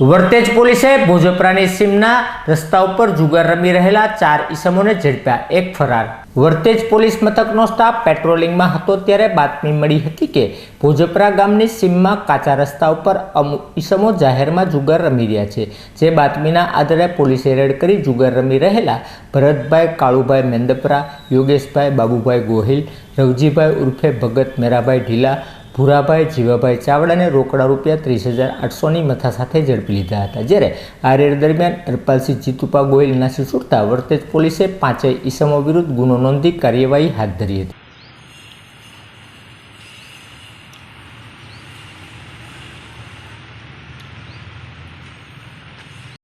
વર્તેજ પોલીસે ભોજપરાની સીમના રસ્તા ઉપર જુગાર રમી રહેલા ચાર ઈસમોને ઝડપ્યા. એક ફરાર. વર્તેજ પોલીસ મથકનો સ્ટાફ પેટ્રોલિંગમાં હતો ત્યારે બાતમી મળી હતી કે ભોજપરા ગામની સીમમાં કાચા રસ્તા ઉપર અમુક ઈસમો જાહેરમાં જુગાર રમી રહ્યા છે. જે બાતમીના આધારે પોલીસે રેડ કરી જુગાર રમી રહેલા ભરતભાઈ, કાળુભાઈ મેંદપરા, યોગેશભાઈ, બાબુભાઈ ગોહિલ, રવજીભાઈ ઉર્ફે ભગત મેરાભાઈ ઢીલા ભૂરાભાઈ, જીવાભાઈ ચાવડાને રોકડા રૂપિયા ત્રીસ હજાર આઠસોની મથા સાથે ઝડપી લીધા હતા. જ્યારે આ રેડ દરમિયાન હરપાલસિંહ જીતુપા ગોહિલ નાસી છૂટતા વર્તેજ પોલીસે પાંચેય ઈસમો વિરુદ્ધ ગુનો નોંધી કાર્યવાહી હાથ ધરી હતી.